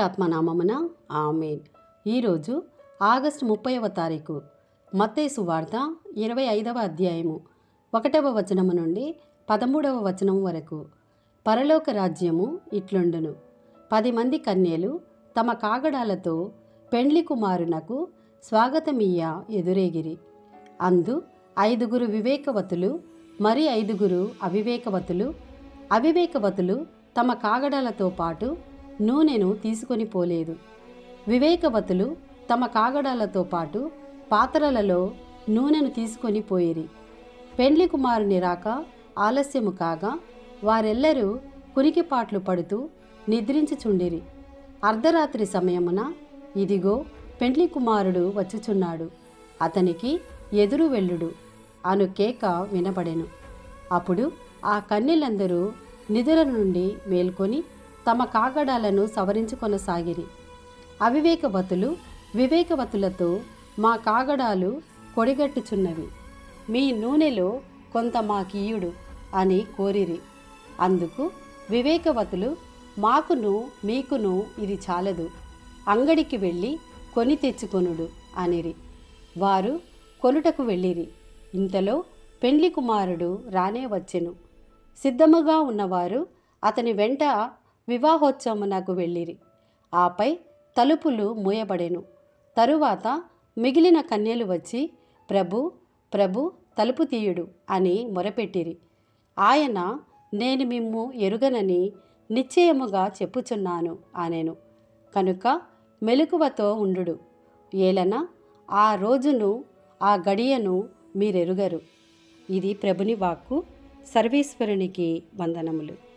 ఆత్మనామమున amen. ఈరోజు August ముప్పైవ తారీఖు మత్తేసు వార్త ఇరవై ఐదవ అధ్యాయము ఒకటవ వచనము నుండి పదమూడవ వచనం వరకు. పరలోక రాజ్యము ఇట్లుండును. పది మంది కన్యలు తమ కాగడాలతో పెండ్లి కుమారునకు స్వాగతమియ్య ఎదురేగిరి. అందు ఐదుగురు వివేకవతులు మరి ఐదుగురు అవివేకవతులు. అవివేకవతులు తమ కాగడాలతో పాటు నూనెను తీసుకొని పోలేదు. వివేకవతులు తమ కాగడాలతో పాటు పాత్రలలో నూనెను తీసుకొని పోయిరి. పెండ్లి కుమారుని రాక ఆలస్యము కాగా వారెల్లరూ కునికిపాట్లు పడుతూ నిద్రించుచుండిరి. అర్ధరాత్రి సమయమున ఇదిగో పెండ్లి కుమారుడు వచ్చుచున్నాడు. అతనికి ఎదురు వెళ్ళుడు. అను కేక వినబడెను. అప్పుడు ఆ కన్నెలందరూ నిధుల నుండి మేల్కొని తమ కాగడాలను సవరించుకొనసాగిరి. అవివేకవతులు వివేకవతులతో మా కాగడాలు కొడిగట్టుచున్నవి. మీ నూనెలో కొంత మాకీయుడు అని కోరిరి. అందుకు వివేకవతులు మాకును మీకును ఇది చాలదు. అంగడికి వెళ్ళి కొని తెచ్చుకొనుడు అనిరి. వారు కొనుటకు వెళ్ళిరి. ఇంతలో పెండ్లి కుమారుడు రానే వచ్చెను. సిద్ధముగా ఉన్నవారు అతని వెంట వివాహోత్సవమునకు వెళ్ళిరి. ఆపై తలుపులు మూయబడెను. తరువాత మిగిలిన కన్యలు వచ్చి ప్రభు ప్రభు తలుపు తీయుడు అని మొరపెట్టిరి. ఆయన నేను మిమ్ము ఎరుగనని నిశ్చయముగా చెప్పుచున్నాను అనేను. కనుక మెలకువతో ఉండుడు. ఏలన ఆ రోజును ఆ గడియను మీరెరుగరు. ఇది ప్రభుని వాక్కు. సర్వేశ్వరునికి వందనములు.